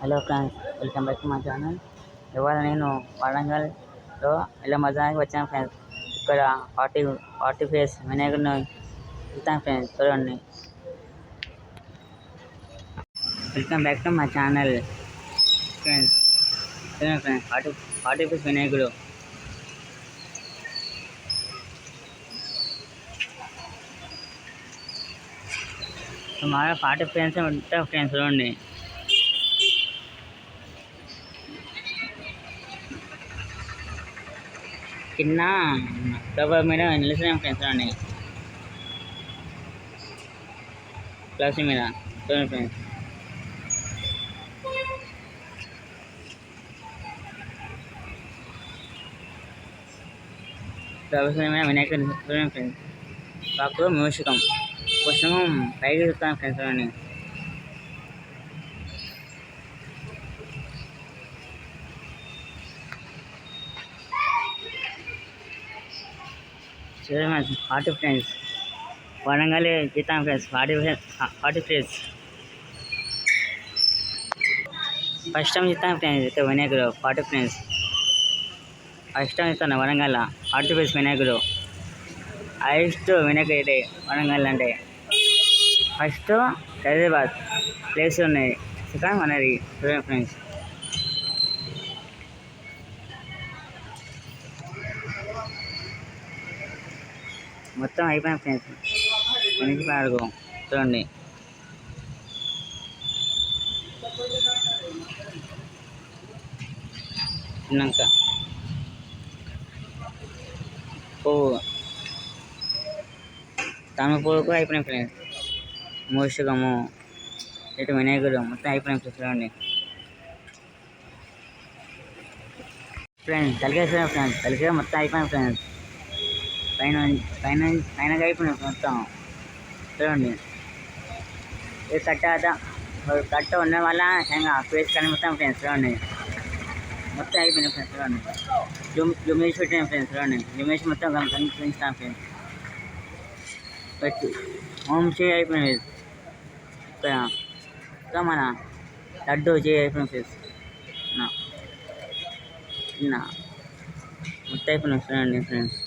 Hello friends welcome back to మా channel ఇవాళ నేను వరంగల్లో ఇలా మజానికి వచ్చాను ఫ్రెండ్స్ ఇక్కడ ఫార్టీ ఫార్టీ ఫేస్ వినాయకుడిని వెళ్తాను ఫ్రెండ్స్ చూడండి. వెల్కమ్ బ్యాక్ టు మా ఛానల్ ఫ్రెండ్స్ చూడండి ఫ్రెండ్స్ ఫార్టీ ఫార్టీ ఫేస్ వినాయకుడు సుమారు ఫార్టీ ఫ్రెండ్స్ ఉంటాం ఫ్రెండ్స్ చూడండి. కింద అక్టోబర్ మీద నిలిచిన ఫ్రెండ్స్ చూడండి ప్లస్ మీద చూడండి ఫ్రెండ్స్. ప్రవేశమైన వినాయకుని చూడండి ఫ్రెండ్స్. పాకు మూషికం. పుస్తకం పైకి చూస్తాను ఫ్రెండ్స్ చూడండి friends forty friends Warangal Gitam friends forty forty friends first time చూస్తాను ఫ్రెండ్స్ అయితే వినాయకుడు ఫార్టీ ఫ్రెండ్స్ ఫస్ట్ టైం చూస్తాను వరంగల్ ఫార్టీ ఫ్రెండ్స్ వినాయకుడు హైయెస్ట్ వినాయకుడు అయితే వరంగల్ అంటే ఫస్ట్ హైదరాబాద్ ప్లేస్ ఉన్నాయి. సెకండ్ మనది చూడండి ఫ్రెండ్స్ మొత్తం అయిపోయింది ఫ్రెండ్స్. వెనక్కి పాడుకో చూడండి. తిన్నాక. పువ్వు తమ పువ్వు కూడా అయిపోయినాయి ఫ్రెండ్స్. మూషికము ఇటు వినాయకుడు మొత్తం అయిపోయినాయి ఫ్రెండ్స్. చూడండి. ఫ్రెండ్స్ తలికేసిన ఫ్రెండ్స్. కలిగే మొత్తం అయిపోయాం ఫ్రెండ్స్. పైన పైన పైన అయిపోయినాయి మొత్తం. చూడండి. ఇది కట్ట కట్ట ఉండడం వల్ల ఇంకా ఫేస్ కనిపిస్తాం మొత్తం ఫ్రెండ్స్ చూడండి. మొత్తం అయిపోయినాయి ఫ్రెండ్స్ చూడండి. జూమ్ జూమ్ వేసి ఫ్రెండ్స్ చూడండి. జూమ్ వేసి మొత్తం కనిపిస్తాం ఫ్రెండ్స్ పెట్టి. హోమ్ చేయి అయిపోయినది ఇక్కడ. ఇంకా మన లడ్డు చేయి అయిపోయిన ఫ్రెండ్స్ నా. మొత్తం అయిపోయినాయి చూడండి ఫ్రెండ్స్